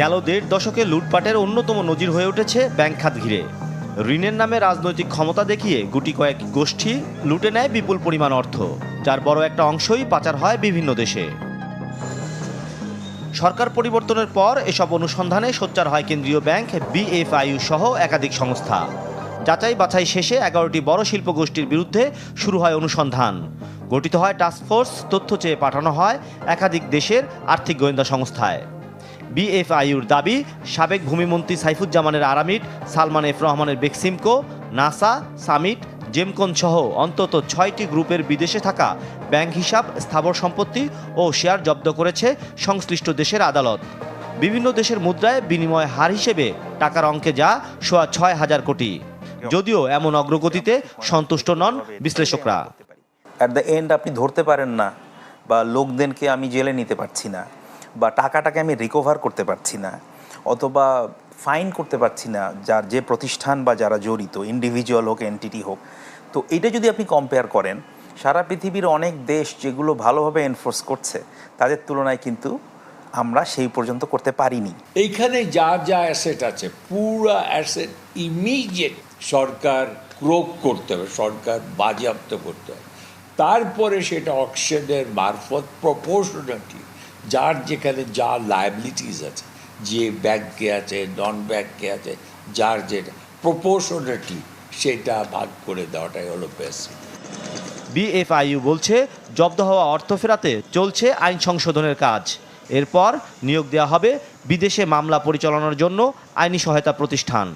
গেল দেড় দশকে লুটপাটের অন্যতম নজির হয়ে উঠেছে ব্যাংক খাত ঘিরে। ঋণের নামে রাজনৈতিক ক্ষমতা দেখিয়ে গুটি কয়েক গোষ্ঠী লুটে নেয় বিপুল পরিমাণ অর্থ, যার বড় একটা অংশই পাচার হয় বিভিন্ন দেশে। সরকার পরিবর্তনের পর এসব অনুসন্ধানে সোচ্চার হয় কেন্দ্রীয় ব্যাংক বিএফআইইউ সহ একাধিক সংস্থা। যাচাই বাছাই শেষে এগারোটি বড় শিল্প গোষ্ঠীর বিরুদ্ধে শুরু হয় অনুসন্ধান। গঠিত হয় টাস্কফোর্স তথ্য চেয়ে পাঠানো হয় একাধিক দেশের আর্থিক গোয়েন্দা সংস্থায়। বিএফআইউর দাবি, সাবেক ভূমিমন্ত্রী সাইফুজ্জামানের আরামিট সালমান এফ রহমানের বেক্সিমকো, নাসা, সামিট, জেমকন সহ অন্তত ছয়টি গ্রুপের বিদেশে থাকা ব্যাংক হিসাব, স্থাবর সম্পত্তি ও শেয়ার জব্দ করেছে সংশ্লিষ্ট দেশের আদালত। বিভিন্ন দেশের মুদ্রায় বিনিময় হার হিসেবে টাকার অঙ্কে যা সোয়া ছয় হাজার কোটি। যদিও এমন অগ্রগতিতে সন্তুষ্ট নন বিশ্লেষকরা। অ্যাট দ্য এন্ড আপনি ধরতে পারেন না বা লোকদেরকে আমি জেলে নিতে পারছি না। বা টাকাটাকে আমি রিকভার করতে পারছি না, অথবা ফাইন করতে পারছি না, যার যে প্রতিষ্ঠান বা যারা জড়িত ইন্ডিভিজুয়াল হোক এনটিটি হোক, তো এটা যদি আপনি কম্পেয়ার করেন, সারা পৃথিবীর অনেক দেশ যেগুলো ভালোভাবে এনফোর্স করছে, তাদের তুলনায় কিন্তু আমরা সেই পর্যন্ত করতে পারিনি। এইখানে যা যা অ্যাসেট আছে, পুরো অ্যাসেট ইমিডিয়েট সরকার ক্রোক করতে হবে, সরকার বাজেয়াপ্ত করতে হবে। তারপরে সেটা অকশনের মারফত প্রপোর্শনালি যার যেখানে যা লায়াবিলিটিস আছে, যে ব্যাংকে আছে নন ব্যাংকে আছে, যার যেটা প্রপোর্শনেটলি সেটা ভাগ করে দেওয়াটাই হলো বেস্ট বিএফআইইউ বলছে, জব্দ হওয়া অর্থ ফেরাতে চলছে আইন সংশোধনের কাজ। এরপর নিয়োগ দেওয়া হবে বিদেশে মামলা পরিচালনার জন্য আইনি সহায়তা প্রতিষ্ঠান।